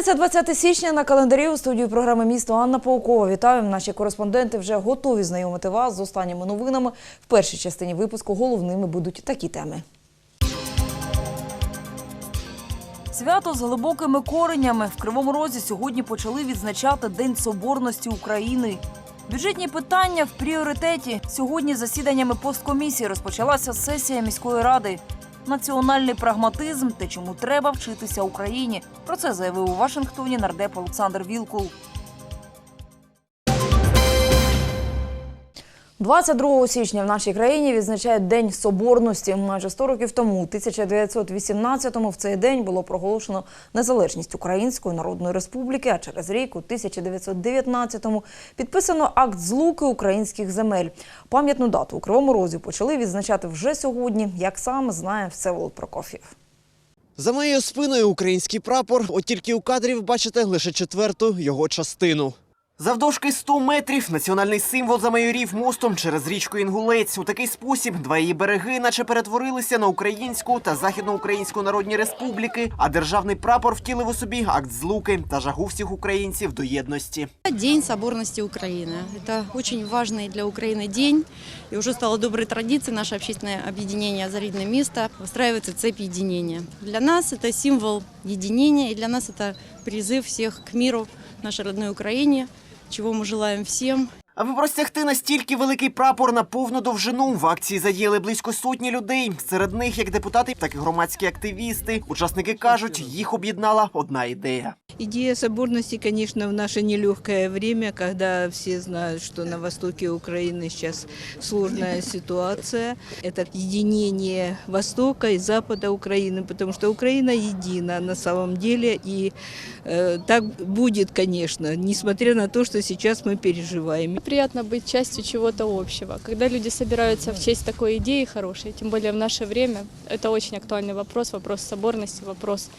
П'ятниця, 20 січня на календарі у студії програми Місто Анна Паукова. Вітаю. Наші кореспонденти вже готові знайомити вас з останніми новинами. В першій частині випуску головними будуть такі теми. Свято з глибокими коренями в Кривому Розі сьогодні почали відзначати День Соборності України. Бюджетні питання в пріоритеті. Сьогодні засіданнями посткомісії розпочалася сесія міської ради. Національний прагматизм те, чому треба вчитися Україні. Про це заявив у Вашингтоні нардеп Олександр Вілкул. 22 січня в нашій країні відзначають День Соборності. Майже 100 років тому, у 1918-му, в цей день було проголошено незалежність Української Народної Республіки, а через рік, у 1919-му, підписано акт злуки українських земель. Пам'ятну дату у Кривому Розі почали відзначати вже сьогодні, як сам знає Всеволод Прокоф'єв. За моєю спиною український прапор. От тільки у кадрі ви бачите лише четверту його частину. Завдовжки 100 метрів національний символ замайорів мостом через річку Інгулець. У такий спосіб два її береги, наче перетворилися на українську та західноукраїнську народні республіки. А державний прапор втілив у собі акт злуки та жагу всіх українців до єдності. День соборности Украины. Это очень важный для Украины день. И уже стало доброй традицией наше общественное объединение «Заридное место» выстраивается цепь единения. Для нас это символ единения, и для нас это призыв всех к миру в нашей родной Украине, чего мы желаем всем. Аби простягти настільки великий прапор на повну довжину, в акції задіяли близько сотні людей. Серед них як депутати, так і громадські активісти. Учасники кажуть, їх об'єднала одна ідея. Идея соборности, конечно, в наше нелегкое время, когда все знают, что на востоке Украины сейчас сложная ситуация. Это единение Востока и Запада Украины, потому что Украина едина на самом деле. И э, так будет, конечно, несмотря на то, что сейчас мы переживаем. Приятно быть частью чего-то общего. Когда люди собираются в честь такой идеи хорошей, тем более в наше время, это очень актуальный вопрос, вопрос соборности, вопрос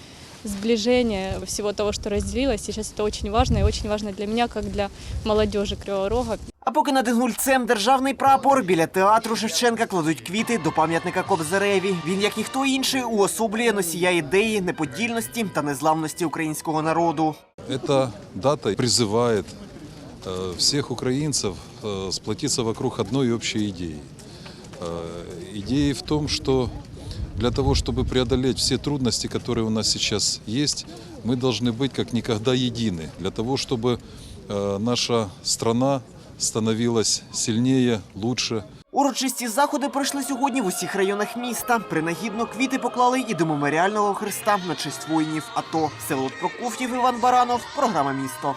сближения всего того, что разделилось. Сейчас это очень важно и очень важно для меня, как для молодежи Кривого Рога. А поки над Інгульцем державний прапор біля театру Шевченка кладуть квіти до пам'ятника Кобзареві. Він, як ніхто інший, уособлює носія ідеї неподільності та незламності українського народу. Эта дата призывает э, всех украинцев э, сплотиться вокруг одной общей идеи. Э, Идеи в том, что для того, чтобы преодолеть все трудности, которые у нас сейчас есть, мы должны быть как никогда едины. Для того, чтобы э, наша страна становилась сильнее, лучше, Урочисті заходи пройшли сьогодні в усіх районах міста. Принагідно квіти поклали і до меморіального хреста на честь воїнів АТО. Селот Прокоф'єв, Іван Баранов, програма місто.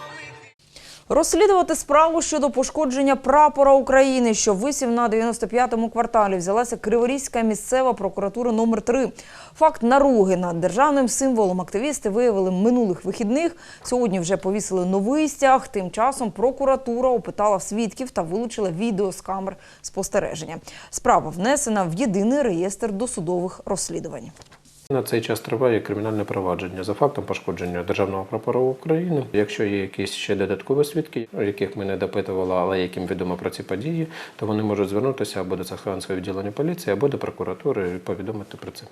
Розслідувати справу щодо пошкодження прапора України, що висів на 95-му кварталі, взялася Криворізька місцева прокуратура номер 3 Факт наруги над державним символом активісти виявили минулих вихідних. Сьогодні вже повісили новий стяг. Тим часом прокуратура опитала свідків та вилучила відео з камер спостереження. Справа внесена в єдиний реєстр досудових розслідувань. На цей час триває кримінальне провадження за фактом пошкодження державного прапору України. Якщо є якісь ще додаткові свідки, яких ми не допитували, але яким відомо про ці події, то вони можуть звернутися або до Саханського відділення поліції, або до прокуратури і повідомити про це.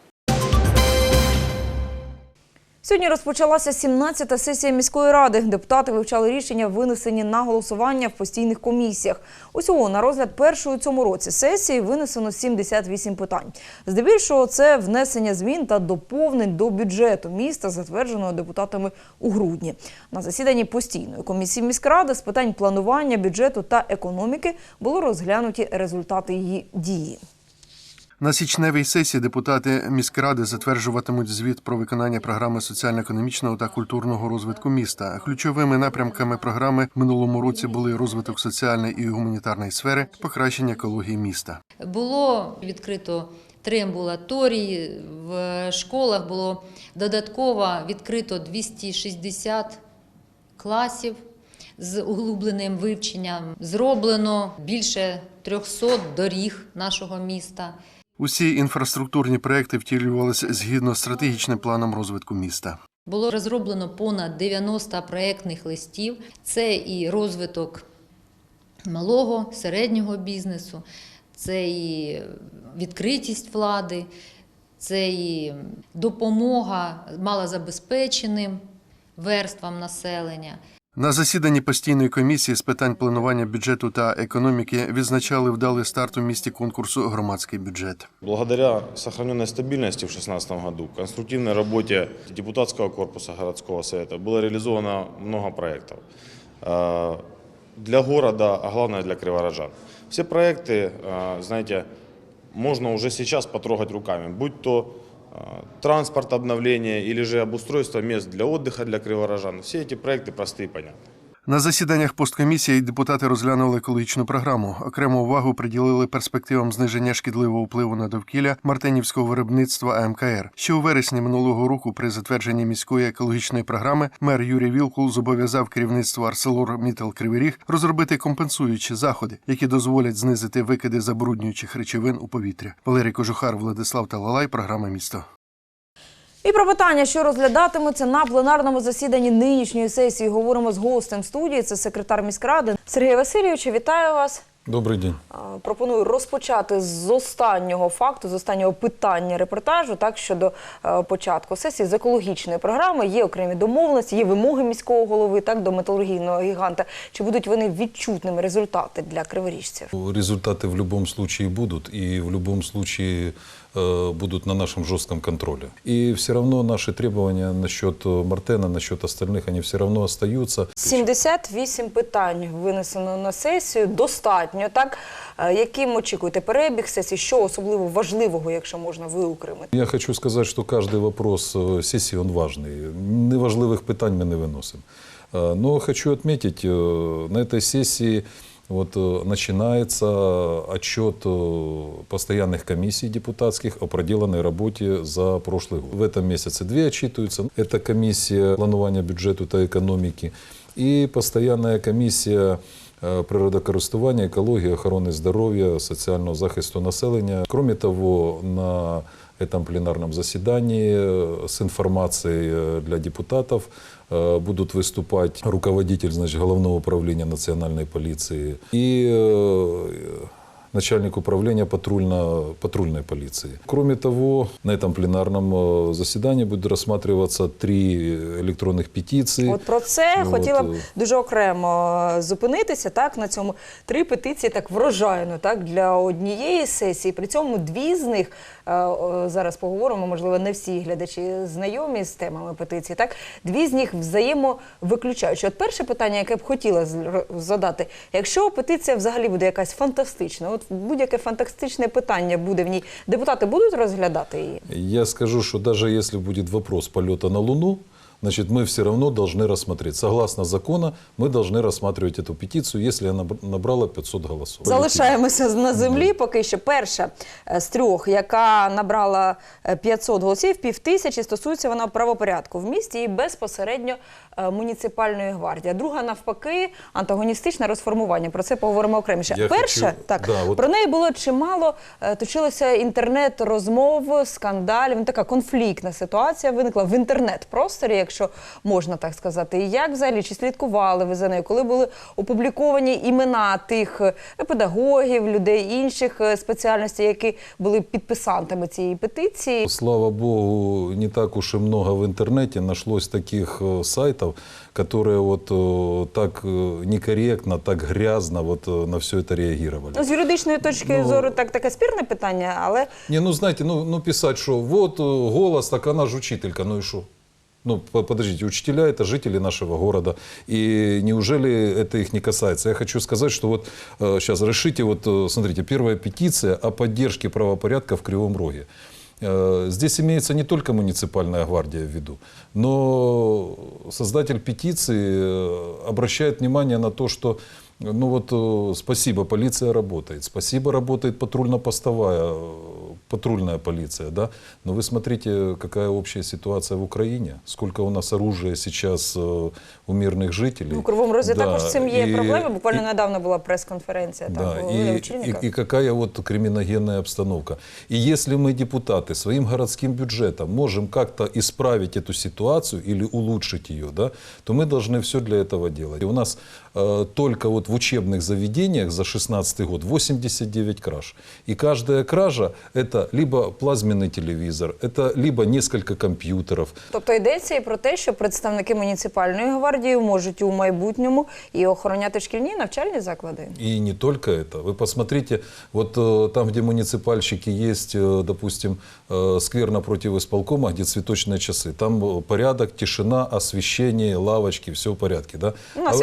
Сьогодні розпочалася 17-та сесія міської ради. Депутати вивчали рішення, винесені на голосування в постійних комісіях. Усього на розгляд першої цьому році сесії винесено 78 питань. Здебільшого це внесення змін та доповнень до бюджету міста, затвердженого депутатами у грудні. На засіданні постійної комісії міськради з питань планування бюджету та економіки було розглянуті результати її дії. На січневій сесії депутати міськради затверджуватимуть звіт про виконання програми соціально-економічного та культурного розвитку міста. Ключовими напрямками програми в минулому році були розвиток соціальної і гуманітарної сфери, покращення екології міста. Було відкрито три амбулаторії, в школах було додатково відкрито 260 класів з углубленим вивченням. Зроблено більше 300 доріг нашого міста. Усі інфраструктурні проекти втілювалися згідно з стратегічним планом розвитку міста. Було розроблено понад 90 проєктних листів. Це і розвиток малого, середнього бізнесу, це і відкритість влади, це і допомога малозабезпеченим верствам населення. На засіданні постійної комісії з питань планування бюджету та економіки відзначали вдалий старт у місті конкурсу Громадський бюджет. Благодаря сохраненной стабильности в 2016 году, конструктивной работе депутатского корпуса городского совета было реализовано много проектов э, для города, а главное для криворожан. Все проекты, э, знаете, можно уже сейчас потрогать руками, будь то э, транспорт обновление или же обустройство мест для отдыха для криворожан. Все эти проекты простые и понятные. На засіданнях посткомісії депутати розглянули екологічну програму. Окрему увагу приділили перспективам зниження шкідливого впливу на довкілля мартинівського виробництва АМКР. Ще у вересні минулого року, при затвердженні міської екологічної програми, мер Юрій Вілкул зобов'язав керівництво Арселор Мітал Кривий розробити компенсуючі заходи, які дозволять знизити викиди забруднюючих речовин у повітря. Валерій Кожухар, Владислав Талалай, програма місто. І про питання, що розглядатимуться на пленарному засіданні нинішньої сесії, говоримо з гостем студії. Це секретар міськради Сергій Васильович. Вітаю вас. Добрый день. А, Пропоную розпочати з останнього факту, з останнього питання репортажу, так щодо е, початку сесії з екологічної програми. Є окремі домовленості, є вимоги міського голови, так до металургійного гіганта. Чи будуть вони відчутними результати для криворіжців? Результаты в любом случае будут, и в любом случае э, будут на нашем жестком контроле. И все равно наши требования насчет э, Мартена, насчет остальных, они все равно остаются. 78 питань винесено на сесію. Достатньо, так? Е, Яким очікуєте перебіг сесії? Що особливо важливого, якщо можна виокремити? Я хочу сказать, что каждый вопрос э, сессии, он важный. Неважливых питань мы не выносим. Э, Но хочу отметить, э, на этой сессии вот э, начинается отчет э, постоянных комиссий депутатских о проделанной работе за прошлый год. В этом месяце две отчитываются. Это комиссия планування бюджету та економіки і постоянная комиссия е, природокористування, екології, охорони здоров'я, соціального захисту населення. Кроме того, на этом пленарном заседании э, с информацией э, для депутатов э, будут выступать руководитель значит, Головного управления национальной полиции и э, начальник управления патрульно, патрульной полиции. Кроме того, на этом пленарном э, заседании будут рассматриваться три электронных петиции. От про це Ну, хотіла от, б е, дуже окремо зупинитися. Так на цьому три петиції так врожайно, так для однієї сесії. При цьому дві з них е, о, зараз поговоримо. Можливо, не всі глядачі знайомі з темами петиції. Так дві з них взаємовиключаючі. От перше питання, яке б хотіла задати, якщо петиція взагалі буде якась фантастична, от будь-яке фантастичне питання буде в ній, депутати будуть розглядати її? Я скажу, що даже якщо буде вопрос польоту на Луну, значит, мы все равно должны рассмотреть. Согласно закону, мы должны рассматривать эту петицию, если она наб- набрала 500 голосов. Залишаємося на землі поки що. Перша е, з трьох, яка набрала е, 500 голосів, півтисячі, стосується вона правопорядку в місті і безпосередньо е, муніципальної гвардії. А Друга, навпаки, антагоністичне розформування. Про це поговоримо окреміше. Я Перша, хочу- так, да, от- про неї було чимало, е, точилося інтернет-розмов, скандалів. Ну, така конфліктна ситуація виникла в інтернет-просторі, якщо можна так сказати. І як взагалі, чи слідкували ви за нею, коли були опубліковані імена тих е, педагогів, людей інших е, спеціальностей, які були підписантами цієї петиції? Слава богу, не так уж и много в интернете нашлось таких э, сайтов, которые вот э, так э, некорректно, так грязно вот э, на все это реагировали. Ну, з юридичної точки Ну, зору так таке спірне питання, але Не, ну знаете, ну, ну писать, что вот э, голос, так она же учителька, ну и что? Ну, по- подождите, учителя это жители нашего города, и неужели это их не касается? Я хочу сказать, что вот сейчас решите, вот э, смотрите, первая петиция о поддержке правопорядка в Кривом Роге. Э, Здесь имеется не только муниципальная гвардия в виду, но создатель петиции э, обращает внимание на то, что ну вот э, спасибо, полиция работает, спасибо, работает патрульно-постовая, э, патрульная полиция, да. Но вы смотрите, какая общая ситуация в Украине, сколько у нас оружия сейчас э, у мирных жителей. ну, в Кривому Розі Да, також з цим є и- проблеми. Буквально и- недавно була прес-конференція там да, голови и, очільника. и, и какая вот криминогенная обстановка. И если мы, депутаты, своим городским бюджетом можем как-то исправить эту ситуацию или улучшить ее, да, то мы должны все для этого делать. И у нас э, только вот в учебных заведениях за 16 год 89 краж. И каждая кража – это либо плазменный телевизор, это либо несколько компьютеров, Тобто йдеться і про те, що представники муніципальної гвардії можуть у майбутньому і охороняти шкільні навчальні заклади. И не только это. Вы посмотрите, вот э, там, где муниципальщики есть, э, допустим, э, сквер напротив исполкома, где цветочные часы, там э, порядок, тишина, освещение, лавочки, все в порядке, да? Ну, на А-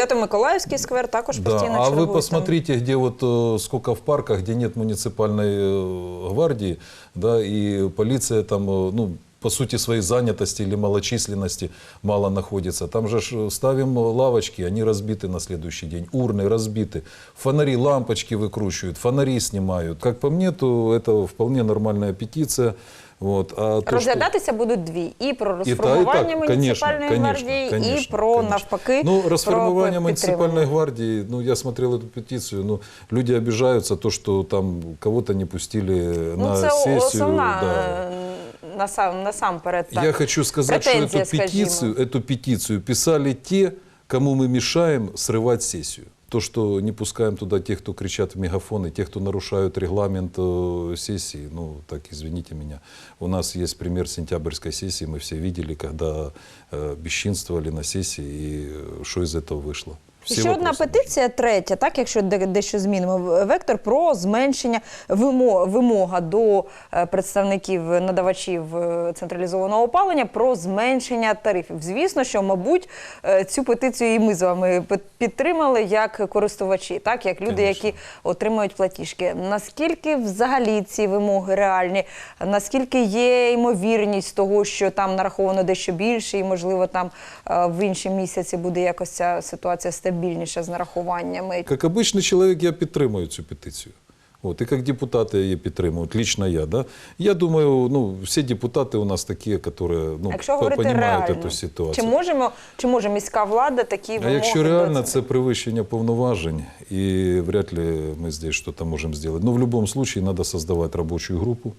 Свято-Миколаївський сквер також Да, постійно а чергують вы там. посмотрите, где вот э, сколько в парках, где нет муниципальной э, гвардии, да, и полиция там, э, ну, по сути своей занятости или малочисленности мало находится. Там же ж ставим лавочки, они разбиты на следующий день, урны разбиты, фонари, лампочки выкручивают, фонари снимают. Как по мне, то это вполне нормальная петиция. Вот. А то, что- Розглядатися будуть дві: і про і та, і розформування так, муніципальної конечно, гвардії, і конечно, про конечно. навпаки. Ну, про расформирование підтримання. муниципальной гвардии, ну, я смотрел эту петицию, ну, люди обижаются, то, что там кого-то не пустили Ну, на це сессию. основна да. е, насам, насамперед. Так. Я хочу сказать, что Претензия, эту скажімо. петицию, эту петицию писали те, кому мы мешаем срывать сессию. То, что не пускаем туда тех, кто кричат в мегафоны, тех, кто нарушают регламент э, сессии, ну, так, извините меня. У нас есть пример сентябрьской сессии, мы все видели, когда э, бесчинствовали на сессии, и э, что из этого вышло. Ще одна петиція, третя, так, якщо дещо змінимо вектор про зменшення вимо- вимога до е, представників надавачів е, централізованого опалення про зменшення тарифів. Звісно, що, мабуть, е, цю петицію і ми з вами підтримали як користувачі, так як люди, Конечно. які отримують платіжки. Наскільки взагалі ці вимоги реальні? Наскільки є ймовірність того, що там нараховано дещо більше, і можливо там в інші місяці буде якось ця ситуація стабільніша з нарахуваннями? Як обичний чоловік, я підтримую цю петицію. От, і як депутати її підтримують, лично я. Да? Я думаю, ну, всі депутати у нас такі, які ну, реально, цю ситуацію. чи можемо, чи може міська влада такі А якщо реально це перевищення повноважень, і вряд ли ми здесь что-то можемо зробити. Но в будь-якому випадку треба створювати робочу групу.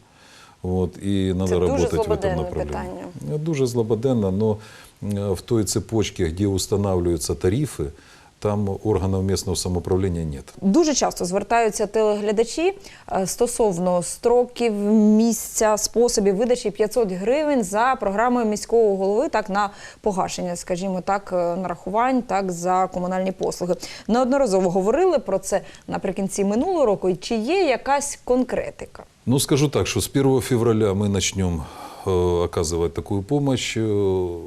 От, і треба працювати в цьому направленні. питання. Дуже злободенно, але в той цепочці, де встановлюються тарифи, там органів місцевого самоуправління нет. Дуже часто звертаються телеглядачі е, стосовно строків, місця, способів видачі 500 гривень за програмою міського голови, так на погашення, скажімо так, е, нарахувань, так за комунальні послуги. Неодноразово говорили про це наприкінці минулого року. І Чи є якась конкретика? Ну, скажу так, что с 1 февраля мы начнем э, оказывать такую помощь. Э,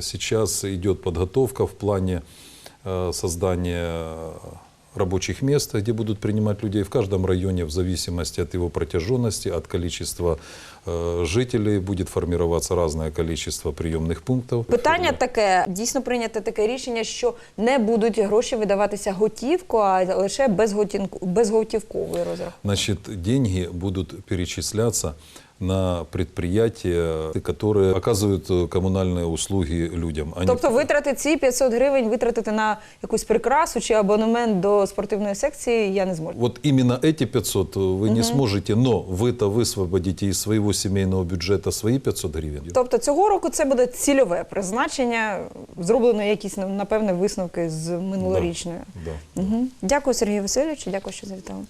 Сейчас идет подготовка в плане э, создания рабочих мест, где будут принимать людей в каждом районе в зависимости от его протяженности, от количества э, жителей. Будет формироваться разное количество приемных пунктов. Питання таке: дійсно прийняти таке рішення, що не будуть гроші видаватися готівку, а лише безготінку- безготівковий розрахунок. Значит, деньги будут перечисляться на предприятия, которые оказывают э, коммунальные услуги людям. Они- Тобто витрати ці 500 гривень витратити на якусь прикрасу чи абонемент до спортивної секції я не зможу. Вот именно эти 500 вы не сможете, но вы-то высвободите из своего семейного бюджета свои 500 гривен. Тобто цього року це буде цільове призначення. Зроблено якісь напевне висновки з минулорічної. Да. Угу. Дякую, Сергію Васильовичу. Дякую, що завітали.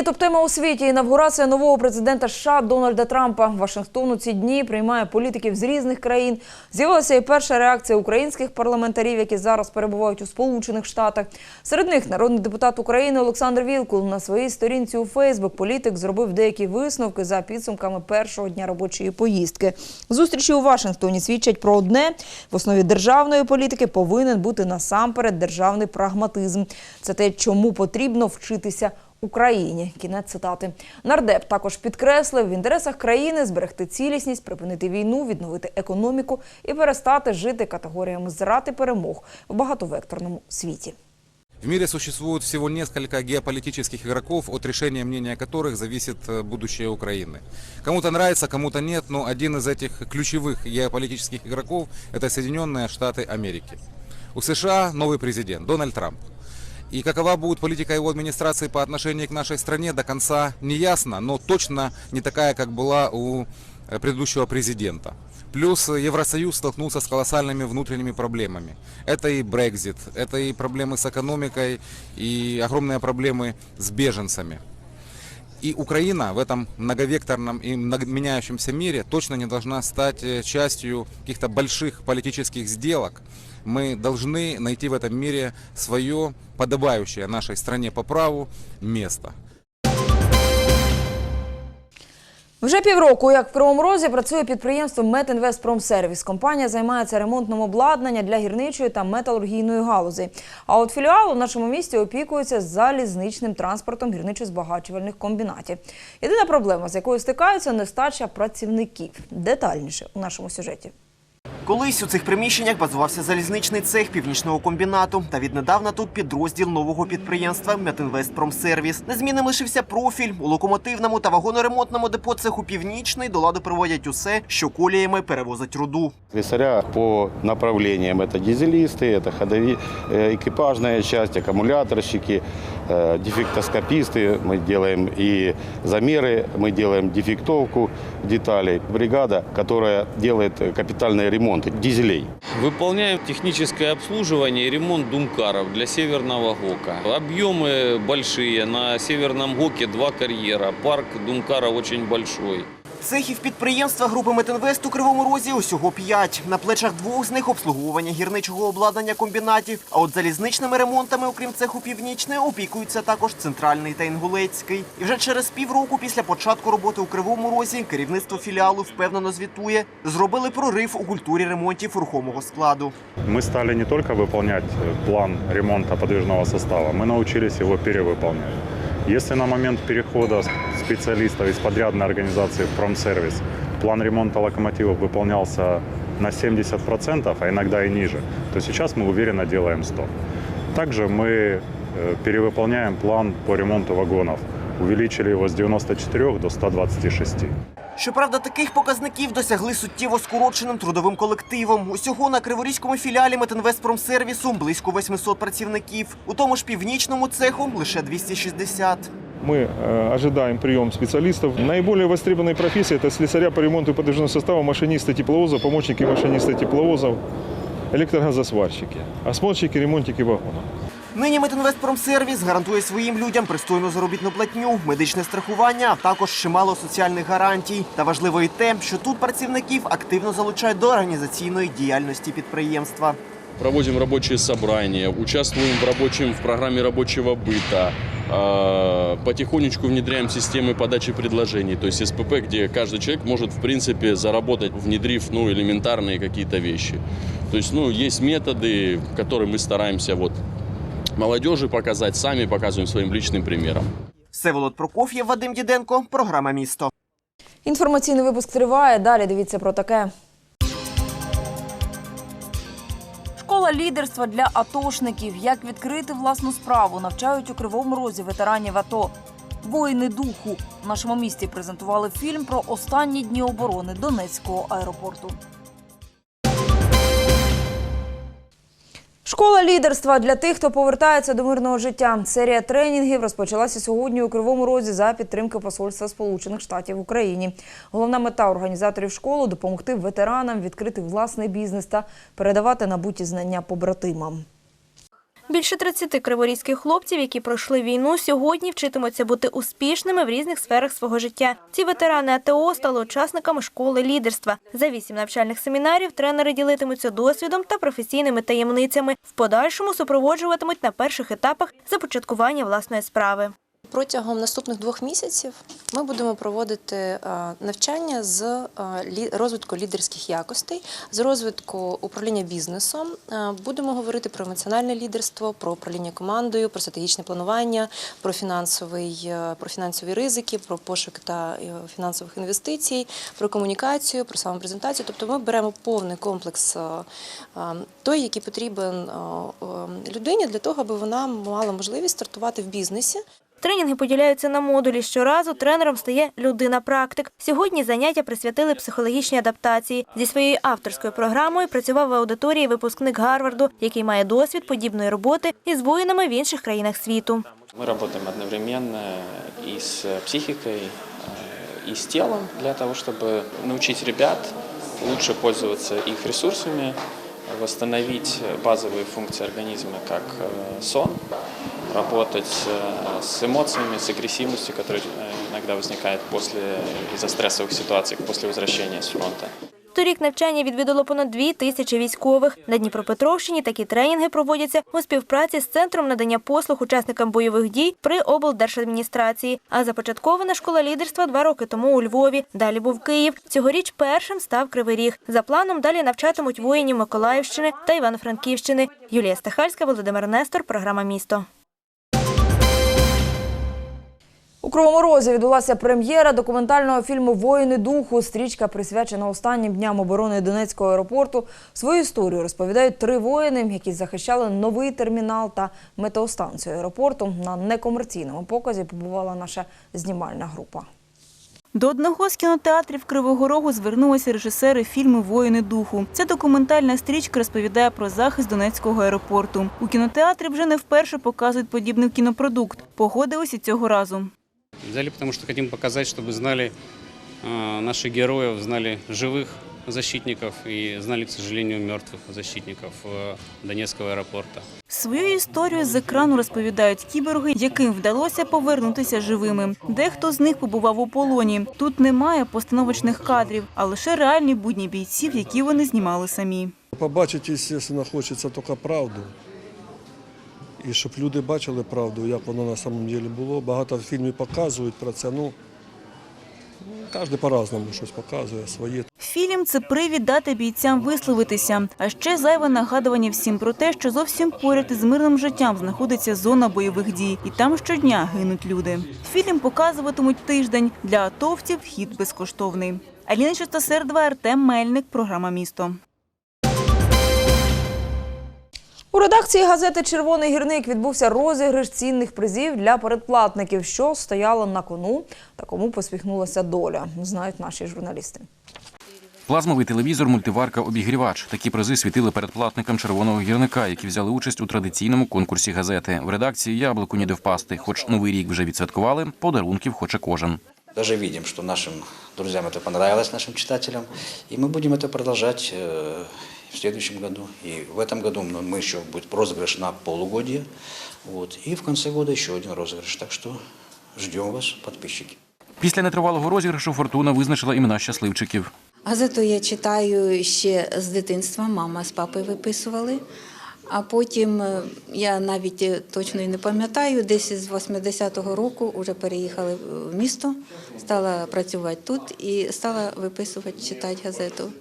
Нині топ-тема у світі інавгурація нового президента США Дональда Трампа. Вашингтон у ці дні приймає політиків з різних країн. З'явилася і перша реакція українських парламентарів, які зараз перебувають у Сполучених Штатах. Серед них народний депутат України Олександр Вілкул на своїй сторінці у Фейсбук політик зробив деякі висновки за підсумками першого дня робочої поїздки. Зустрічі у Вашингтоні свідчать про одне: в основі державної політики повинен бути насамперед державний прагматизм. Це те, чому потрібно вчитися. Україні кінець цитати нардеп також підкреслив в інтересах країни зберегти цілісність, припинити війну, відновити економіку і перестати жити категоріями зрад і перемог в багатовекторному світі. В мире существует всего несколько геополитических игроков, от решения мнения которых зависит э, будущее Украины. Кому-то нравится, кому-то нет, но один из этих ключевых геополитических игроков – это Соединенные Штаты Америки. У США новый президент Дональд Трамп. И какова будет политика его администрации по отношению к нашей стране, до конца не ясно, но точно не такая, как была у э, предыдущего президента. Плюс Евросоюз столкнулся с колоссальными внутренними проблемами. Это и Брекзит, это и проблемы с экономикой, и огромные проблемы с беженцами. И Украина в этом многовекторном и меняющемся мире точно не должна стать э, частью каких-то больших политических сделок. Мы должны найти в этом мире свое подобающее нашей стране по праву место. Вже півроку, як в Кривому Розі працює підприємство Метінвестпромсервіс. Компанія займається ремонтом обладнання для гірничої та металургійної галузей. А от філіал у нашому місті опікується залізничним транспортом гірничо-збагачувальних комбінатів. Єдина проблема, з якою стикаються, нестача працівників. Детальніше у нашому сюжеті. Колись у цих приміщеннях базувався залізничний цех північного комбінату. Та віднедавна тут підрозділ нового підприємства Метінвестпромсервіс. Незмінним лишився профіль у локомотивному та вагоноремонтному депо цеху північний до ладу приводять усе, що коліями перевозить руду. Слесаря по направлениям это дизелисты, это ходови, э, экипажная часть, аккумуляторщики, э, дефектоскописты. Мы делаем и замеры, мы делаем дефектовку деталей. Бригада, которая делает э, капитальные ремонты дизелей. Выполняем техническое обслуживание и ремонт думкаров для Северного ГОКа. Объемы большие. На Северном ГОКе два карьера. Парк думкаров очень большой. Цехів підприємства групи Метинвест у Кривому Розі усього п'ять. На плечах двох з них обслуговування гірничого обладнання комбінатів. А от залізничними ремонтами, окрім цеху північне, опікуються також центральний та інгулецький. І вже через півроку після початку роботи у Кривому Розі керівництво філіалу впевнено звітує, зробили прорив у культурі ремонтів рухомого складу. Мы стали не только выполнять э, план ремонта подвижного состава, мы научились его перевыполнять. Если на момент перехода специалистов из подрядной организации в промсервис план ремонта локомотивов выполнялся на 70%, а иногда и ниже, то сейчас мы уверенно делаем 100%. Также мы э, перевыполняем план по ремонту вагонов. Увеличили его с 94 до 126. Щоправда, таких показників досягли суттєво скороченим трудовим колективом. Усього на Криворізькому філіалі Метинвестпромсервісу близько 800 працівників. У тому ж північному цеху лише 260. Мы э, ожидаем прием специалистов. Наиболее востребованные профессии – это слесаря по ремонту подвижного состава, машинисты тепловозов, помощники машиниста тепловозов, электрогазосварщики, осмотрщики, ремонтники вагонов. Нині Метинвестпромсервіс гарантує своїм людям пристойну заробітну платню, медичне страхування, а також чимало соціальних гарантій. Та важливо і те, що тут працівників активно залучають до організаційної діяльності підприємства. Проводим рабочие собрания, участвуем в, рабочем, в программе рабочего быта. А, Потихонечку внедряем системы подачи предложений, то есть СПП, где каждый человек может, в принципе, заработать, внедрив ну, элементарные какие-то вещи. То есть, ну, есть методы, которые мы стараемся вот, молодежи показать, сами показываем своим личным примером. Всеволод Прокоф'єв, Вадим Діденко, програма Місто. Інформаційний випуск триває. Далі дивіться про таке. Школа лідерства для атошників. Як відкрити власну справу, навчають у Кривому Розі ветеранів АТО. Воїни духу в нашому місті презентували фільм про останні дні оборони Донецького аеропорту. Школа лідерства для тих, хто повертається до мирного життя. Серія тренінгів розпочалася сьогодні у Кривому Розі за підтримки Посольства Сполучених Штатів в Україні. Головна мета організаторів школи допомогти ветеранам відкрити власний бізнес та передавати набуті знання побратимам. Більше 30 криворізьких хлопців, які пройшли війну, сьогодні вчитимуться бути успішними в різних сферах свого життя. Ці ветерани АТО стали учасниками школи лідерства. За вісім навчальних семінарів тренери ділитимуться досвідом та професійними таємницями. В подальшому супроводжуватимуть на перших етапах започаткування власної справи. Протягом наступних двох місяців ми будемо проводити е, навчання з е, розвитку лідерських якостей, з розвитку управління бізнесом. Е, Будемо говорити про емоціональне лідерство, про управління командою, про стратегічне планування, про про фінансові ризики, про пошук та фінансових інвестицій, про комунікацію, про самопрезентацію. Тобто ми беремо повний комплекс той, який потрібен людині для того, аби вона мала можливість стартувати в бізнесі. Тренінги поділяються на модулі. Щоразу тренером стає людина-практик. Сьогодні заняття присвятили психологічній адаптації. Зі своєю авторською програмою працював в аудиторії випускник Гарварду, який має досвід подібної роботи із воїнами в інших країнах світу. Мы работаем одновременно и с психикой, и с телом для того, чтобы научить ребят лучше пользоваться их ресурсами, восстановить базовые функции организма, как э, сон, работать э, с эмоциями, с агрессивностью, которая э, иногда возникает после из-за стрессовых ситуаций после возвращения с фронта. Торік навчання відвідало понад дві тисячі військових. На Дніпропетровщині такі тренінги проводяться у співпраці з Центром надання послуг учасникам бойових дій при облдержадміністрації. А започаткована школа лідерства два роки тому у Львові. Далі був Київ. Цьогоріч першим став Кривий Ріг. За планом далі навчатимуть воїнів Миколаївщини та Івано-Франківщини. Юлія Стахальська, Володимир Нестор, програма Місто. У Кривому Розі відбулася прем'єра документального фільму Воїни духу. Стрічка присвячена останнім дням оборони Донецького аеропорту. Свою історію розповідають три воїни, які захищали новий термінал та метеостанцію аеропорту. На некомерційному показі побувала наша знімальна група. До одного з кінотеатрів Кривого Рогу звернулися режисери фільму Воїни духу. Ця документальна стрічка розповідає про захист Донецького аеропорту. У кінотеатрі вже не вперше показують подібний кінопродукт. Погодилися цього разу. Взяли, потому что хотим показать, чтобы знали э, наших героев, знали живых защитников и знали, к сожалению, мертвых защитников э, Донецкого аэропорта. Свою історію з екрану розповідають кіборги, яким вдалося повернутися живими. Дехто з них побував у полоні. Тут немає постановочних кадрів, а лише реальні будні бійців, які вони знімали самі. Побачити, звісно, хочеться тільки правду. І щоб люди бачили правду, як воно на самом деле було. Багато фільмів показують про це. Ну, кожен по-разному щось показує своє. Фільм це привід дати бійцям висловитися, а ще зайве нагадування всім про те, що зовсім поряд із мирним життям знаходиться зона бойових дій, і там щодня гинуть люди. Фільм показуватимуть тиждень для атовців. Вхід безкоштовний. Аліна Чистосердова, Артем Мельник, програма Місто. У редакції газети Червоний гірник відбувся розіграш цінних призів для передплатників, що стояло на кону та кому посміхнулася доля, знають наші журналісти. Плазмовий телевізор, мультиварка, обігрівач. Такі призи світили передплатникам червоного гірника, які взяли участь у традиційному конкурсі газети. В редакції яблуку ніде впасти. Хоч новий рік вже відсвяткували, подарунків хоче кожен. Даже видим, что нашим друзьям это понравилось, нашим читателям, и мы будем это продолжать э, в следующем году. И в этом году ну, мы еще будет розыгрыш на полугодие, вот, и в конце года еще один розыгрыш. Так что ждем вас, подписчики. Після нетривалого розіграшу фортуна визначила імена щасливчиків. Газету я читаю ще з дитинства, мама з папою виписували. А потім е, я навіть е, точно і не пам'ятаю, десь з 80-го року вже переїхали в місто, стала працювати тут і стала виписувати, читати газету.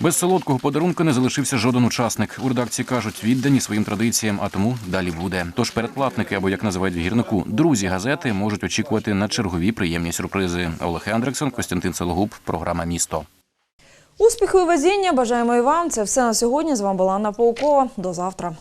Без солодкого подарунка не залишився жоден учасник. У редакції кажуть, віддані своїм традиціям, а тому далі буде. Тож передплатники, або як називають в гірнику, друзі газети можуть очікувати на чергові приємні сюрпризи. Олег Андрексон, Костянтин Сологуб, програма Місто. Успіху і везіння бажаємо і вам. Це все на сьогодні. З вами була Анна Паукова. До завтра.